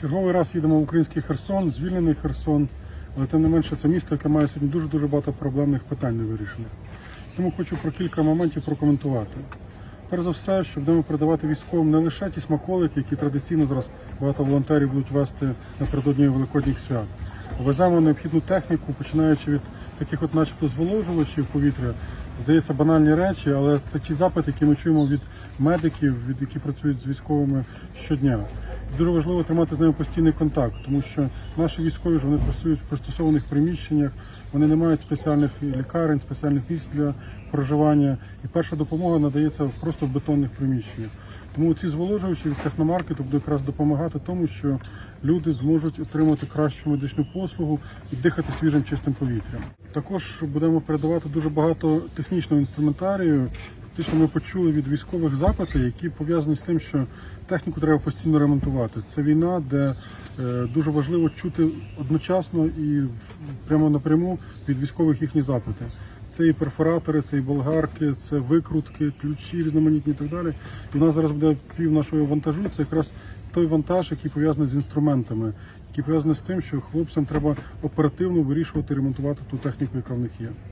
Черговий раз їдемо в український Херсон, звільнений Херсон, але тим не менше це місто, яке має сьогодні дуже-дуже багато проблемних питань невирішених. Тому хочу про кілька моментів прокоментувати. Перш за все, що будемо передавати військовим не лише ті смаколики, які традиційно зараз багато волонтерів будуть вести напередодні великодніх свят. Веземо необхідну техніку, починаючи від таких, от, начебто, зволожувачів повітря. Здається, банальні речі, але це ті запити, які ми чуємо від медиків, від які працюють з військовими щодня. Дуже важливо тримати з ними постійний контакт, тому що наші військові ж вони працюють в пристосованих приміщеннях, вони не мають спеціальних лікарень, спеціальних місць для проживання. І перша допомога надається просто в бетонних приміщеннях. Тому ці зволожувачі від техномаркету будуть якраз допомагати тому, що люди зможуть отримати кращу медичну послугу і дихати свіжим чистим повітрям. Також будемо передавати дуже багато технічного інструментарію. Фактично ми почули від військових запити, які пов'язані з тим, що техніку треба постійно ремонтувати. Це війна, де е, дуже важливо чути одночасно і в- прямо напряму від військових їхні запити. Це і перфоратори, це і болгарки, це викрутки, ключі різноманітні і так далі. І у нас зараз буде пів нашого вантажу. Це якраз той вантаж, який пов'язаний з інструментами, який пов'язаний з тим, що хлопцям треба оперативно вирішувати, ремонтувати ту техніку, яка в них є.